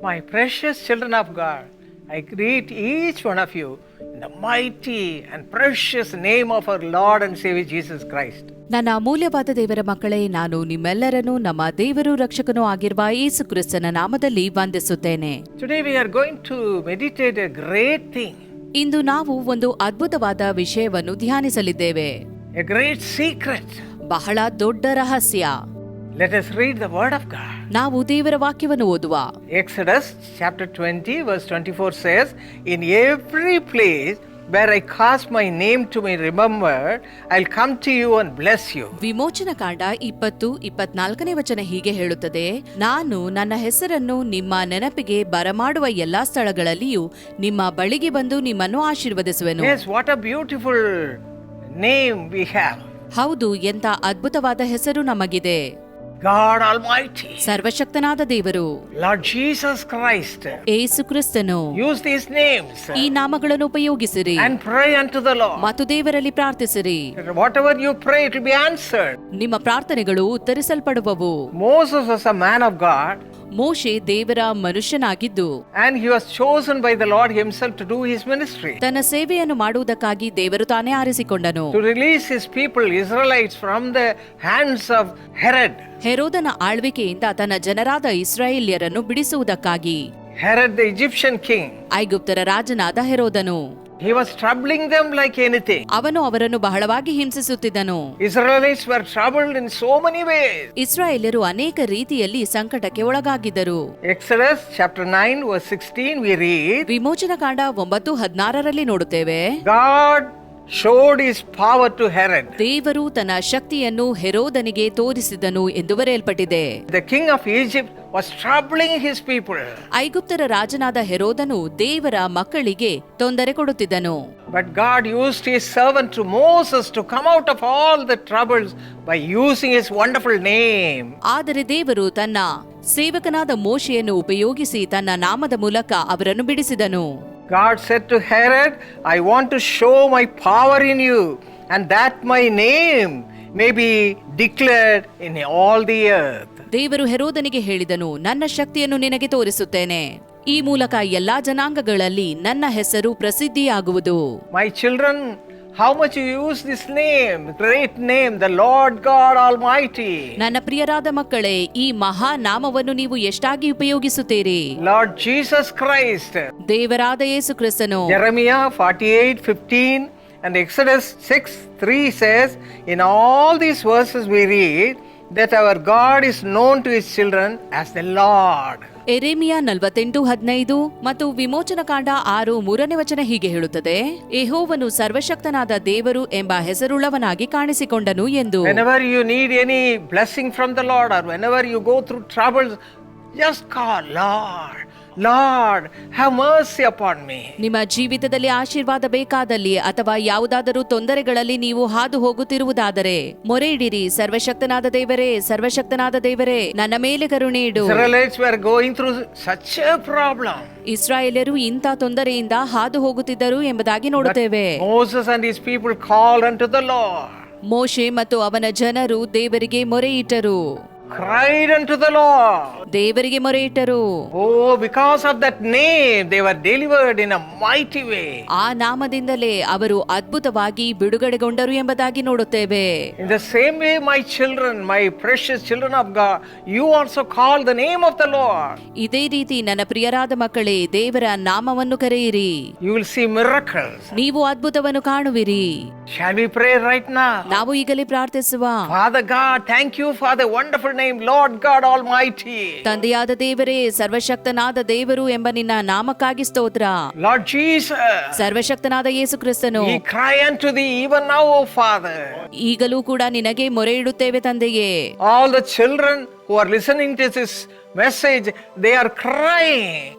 My precious children of God, I greet each one of you in the mighty and precious name of our Lord and Savior Jesus Christ. ನನ್ನ ಅಮೂಲ್ಯವಾದ ದೇವರ ಮಕ್ಕಳೇ ನಾನು ನಿಮ್ಮೆಲ್ಲರನ್ನೂ ನಮ್ಮ ದೇವರು ರಕ್ಷಕನೂ ಆಗಿರುವ ಯೇಸು ಕ್ರಿಸ್ತನ ನಾಮದಲ್ಲಿ ವಂದಿಸುತ್ತೇನೆ Today we are going to meditate a great thing, ಇಂದು ನಾವು ಒಂದು ಅದ್ಭುತವಾದ ವಿಷಯವನ್ನು ಧ್ಯಾನಿಸಲಿದ್ದೇವೆ a great secret. ಬಹಳ ದೊಡ್ಡ ರಹಸ್ಯ Let us read the Word of God. ನಾವು ದೇವರ ವಾಕ್ಯವನ್ನು ಓದುವ Exodus chapter 20, verse 24 says, In every place where I cast my name to be remembered, I'll come to you and bless you. ವಿಮೋಚನ ಕಾಂಡ ಇಪ್ಪತ್ತು ಇಪ್ಪತ್ನಾಲ್ಕನೇ ವಚನ ಹೀಗೆ ಹೇಳುತ್ತದೆ ನಾನು ನನ್ನ ಹೆಸರನ್ನು ನಿಮ್ಮ ನೆನಪಿಗೆ ಬರಮಾಡುವ ಎಲ್ಲಾ ಸ್ಥಳಗಳಲ್ಲಿಯೂ ನಿಮ್ಮ ಬಳಿಗೆ ಬಂದು ನಿಮ್ಮನ್ನು ಆಶೀರ್ವದಿಸುವೆನು Yes, what a beautiful name we have. ಹೌದು ಎಂತ ಅದ್ಭುತವಾದ ಹೆಸರು ನಮಗಿದೆ God Almighty, ಸರ್ವಶಕ್ತನಾದ ದೇವರು ಲಾರ್ಡ್ ಜೀಸಸ್ ಕ್ರೈಸ್ಟ್ ಏಸು ಕ್ರಿಸ್ತನು ಯೂಸ್ ದೀಸ್ ನೇಮ್ಸ್ ಈ ನಾಮಗಳನ್ನು ಉಪಯೋಗಿಸಿರಿ. And pray unto the Lord. ಮತ್ತು ದೇವರಲ್ಲಿ ಪ್ರಾರ್ಥಿಸಿರಿ. What you pray, it will be answered ನಿಮ್ಮ ಪ್ರಾರ್ಥನೆಗಳು ಉತ್ತರಿಸಲ್ಪಡುವವು. Moses was a man of God. ಮೋಶೆ ದೇವರ ಮನುಷ್ಯನಾಗಿದ್ದು and he was chosen by the Lord Himself to do his ministry. ತನ್ನ ಸೇವೆಯನ್ನು ಮಾಡುವುದಕ್ಕಾಗಿ ದೇವರು ತಾನೇ ಆರಿಸಿಕೊಂಡನು To release his people, Israelites, from the hands of Herod. ಹೆರೋದನ ಆಳ್ವಿಕೆಯಿಂದ ತನ್ನ ಜನರಾದ ಇಸ್ರಾಯೇಲ್ಯರನ್ನು ಬಿಡಿಸುವುದಕ್ಕಾಗಿ Herod, the Egyptian king, ಐಗುಪ್ತರ ರಾಜನಾದ ಹೆರೋದನು ಅವನು ಅವರನ್ನು ಬಹಳವಾಗಿ ಹಿಂಸಿಸುತ್ತಿದ್ದನು. ಇಸ್ರಾಯೇಲರು ಅನೇಕ ರೀತಿಯಲ್ಲಿ ಸಂಕಟಕ್ಕೆ ಒಳಗಾಗಿದ್ದರು. ವಿಮೋಚನಾ ಕಾಂಡ ಒಂಬತ್ತು ಹದಿನಾರರಲ್ಲಿ ನೋಡುತ್ತೇವೆ. God showed his power to Herod. ದೇವರು ತನ್ನ ಶಕ್ತಿಯನ್ನು ಹೆರೋದನಿಗೆ ತೋರಿಸಿದನು ಎಂದು ಬರೆಯಲ್ಪಟ್ಟಿದೆ The king of Egypt was troubling his people. ಐಗುಪ್ತರ ರಾಜನಾದ ಹೆರೋದನು ದೇವರ ಮಕ್ಕಳಿಗೆ ತೊಂದರೆ ಕೊಡುತ್ತಿದ್ದನು But God used his servant to Moses to come out of all the troubles by using his wonderful name. ಆದರೆ ದೇವರು ತನ್ನ ಸೇವಕನಾದ ಮೋಶೆಯನ್ನು ಉಪಯೋಗಿಸಿ ತನ್ನ ನಾಮದ ಮೂಲಕ ಅವರನ್ನು ಬಿಡಿಸಿದನು God said to Herod, I want to show my power in you, and that my name may be declared in all the earth. ದೇವರು ಹೆರೋದನಿಗೆ ಹೇಳಿದನು ನನ್ನ ಶಕ್ತಿಯನ್ನು ನಿನಗೆ ತೋರಿಸುತ್ತೇನೆ ಈ ಮೂಲಕ ಎಲ್ಲಾ ಜನಾಂಗಗಳಲ್ಲಿ ನನ್ನ ಹೆಸರು ಪ್ರಸಿದ್ಧಿಯಾಗುವುದು My children, how much you use this name, great name, the Lord God Almighty. ನನ್ನ ಪ್ರಿಯರಾದ ಮಕ್ಕಳೇ ಈ ಮಹಾ ನಾಮವನ್ನು ನೀವು ಎಷ್ಟಾಗಿ ಉಪಯೋಗಿಸುತ್ತೀರಿ Lord Jesus Christ. ದೇವರಾದ ಯೇಸು ಕ್ರಿಸ್ತನು Jeremiah 48 15 and Exodus 6 3 says, In all these verses we read that our God is known to his children as the Lord. ಎರೇಮಿಯಾ ನಲವತ್ತೆಂಟು ಹದಿನೈದು ಮತ್ತು ವಿಮೋಚನ ಕಾಂಡ ಆರು ಮೂರನೇ ವಚನ ಹೀಗೆ ಹೇಳುತ್ತದೆ. ಎಹೋವನು ಸರ್ವಶಕ್ತನಾದ ದೇವರು ಎಂಬ ಹೆಸರುಳ್ಳವನಾಗಿ ಕಾಣಿಸಿಕೊಂಡನು ಎಂದು. You need any blessing from the Lord you go through travels just call Lord Lord, have mercy upon me ನಿಮ್ಮ ಜೀವಿತದಲ್ಲಿ ಆಶೀರ್ವಾದ ಬೇಕಾದಲ್ಲಿ ಅಥವಾ ಯಾವುದಾದರೂ ತೊಂದರೆಗಳಲ್ಲಿ ನೀವು ಹಾದು ಹೋಗುತ್ತಿರುವುದಾದರೆ ಮೊರೆ ಇಡಿರಿ ಸರ್ವಶಕ್ತನಾದ ದೇವರೇ ಸರ್ವಶಕ್ತನಾದ ದೇವರೇ ನನ್ನ ಮೇಲೆ ಕರುಣೆ ಇಡು. Israelites were going through such a problem. ಇಸ್ರಾಯೇಲರು ಇಂಥ ತೊಂದರೆಯಿಂದ ಹಾದು ಹೋಗುತ್ತಿದ್ದರು ಎಂಬುದಾಗಿ ನೋಡುತ್ತೇವೆ. Moses and his people called unto the Lord, ಮೋಶೆ ಮತ್ತು ಅವನ ಜನರು ದೇವರಿಗೆ ಮೊರೆ ಇಟ್ಟರು ಕ್ರೈಡ್ ಅಂಟು ದ ಲಾ ದೇವರಿಗೆ ಮೊರೆ ಇಟ್ಟರು ಓ because of that name they were delivered in a way ಆ ನಾಮದಿಂದಲೇ ಅವರು ಅದ್ಭುತವಾಗಿ ಬಿಡುಗಡೆಗೊಂಡರು ಎಂಬುದಾಗಿ ನೋಡುತ್ತೇವೆ. In the same way my children my precious children of you also call the name of the Lord ಇದೇ ರೀತಿ ನನ್ನ ಪ್ರಿಯರಾದ ಮಕ್ಕಳೇ ದೇವರ ನಾಮವನ್ನು ಕರೆಯಿರಿ. ಯು ವಿಲ್ ಸೀ ಮಿರಕಲ್ಸ್ ನೀವು ಅದ್ಭುತವನ್ನು ಕಾಣುವಿರಿ. ಶಾಲ್ ವಿ ಪ್ರೇ ರೈಟ್ ನಾ ನಾವು ಈಗಲೇ ಪ್ರಾರ್ಥಿಸುವ. Father God thank you father wonderful name, Lord God Almighty. ತಂದೆಯಾದ ದೇವರೇ ಸರ್ವಶಕ್ತನಾದ ದೇವರು ಎಂಬ ನಿನ್ನ ನಾಮಕ್ಕಾಗಿ ಸ್ತೋತ್ರ Lord Jesus, ಸರ್ವಶಕ್ತನಾದ ಯೇಸು ಕ್ರಿಸ್ತನು we cry unto thee even now, O Father. ಈಗಲೂ ಕೂಡ ನಿನಗೆ ಮೊರೆ ಇಡುತ್ತೇವೆ ತಂದೆಯೇ All the children who are listening to this message they are cry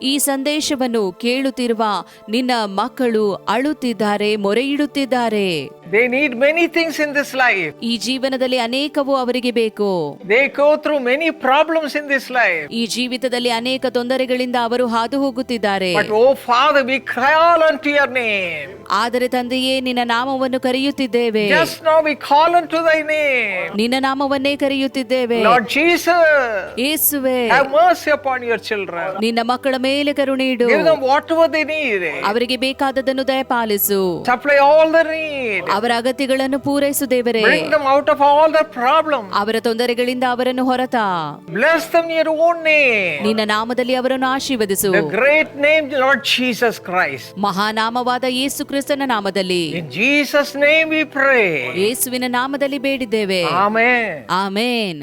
ಈ ಸಂದೇಶವನ್ನು ಕೇಳುತ್ತಿರುವ ನಿನ್ನ ಮಕ್ಕಳು ಅಳುತ್ತಿದ್ದಾರೆ ಮೊರೆ ಇಡುತ್ತಿದ್ದಾರೆ they need many things in this life ಈ ಜೀವನದಲ್ಲಿ ಅನೇಕವು ಅವರಿಗೆ ಬೇಕು. They go through many problems in this life ಈ ಜೀವಿತದಲ್ಲಿ ಅನೇಕ ತೊಂದರೆಗಳಿಂದ ಅವರು ಹಾದು ಹೋಗುತ್ತಿದ್ದಾರೆ. But oh father we cry all on to your name ಆದರೆ ತಂದೆಯೇ ನಿನ್ನ ನಾಮವನ್ನು ಕರೆಯುತ್ತಿದ್ದೇವೆ. Just now we call on to thy name ನಿನ್ನ ನಾಮವನ್ನೇ ಕರೆಯುತ್ತಿದ್ದೇವೆ. ಲಾರ್ಡ್ ಜೀಸಸ್ ಯೇಸುವೇ ನಿನ್ನ ಮಕ್ಕಳ ಮೇಲೆ ಕರುಣೆಯಿಡು ಅವರಿಗೆ ಬೇಕಾದದನ್ನು ದಯಪಾಲಿಸು. ಸಪ್ಲೈ ಆಲ್ ಅವರ ಅಗತ್ಯಗಳನ್ನು ಪೂರೈಸು ದೇವರೇ. ಔಟ್ ಆಫ್ ಆಲ್ ಪ್ರಾಬ್ಲಮ್ ಅವರ ತೊಂದರೆಗಳಿಂದ ಅವರನ್ನು ಹೊರತ. ಬ್ಲೆಸ್ ನಿನ್ನ ನಾಮದಲ್ಲಿ ಅವರನ್ನು ಆಶೀರ್ವದಿಸು. Great name Lord Jesus Christ ಮಹಾನಾಮವಾದ ಯೇಸು ಕ್ರಿಸ್ತನ ನಾಮದಲ್ಲಿ. ಜೀಸಸ್ ನೇಮ್ ವಿ ಪ್ರೇ ಯೇಸುವಿನ ನಾಮದಲ್ಲಿ ಬೇಡಿದ್ದೇವೆ. ಆಮೇನ್ ಆಮೇನ್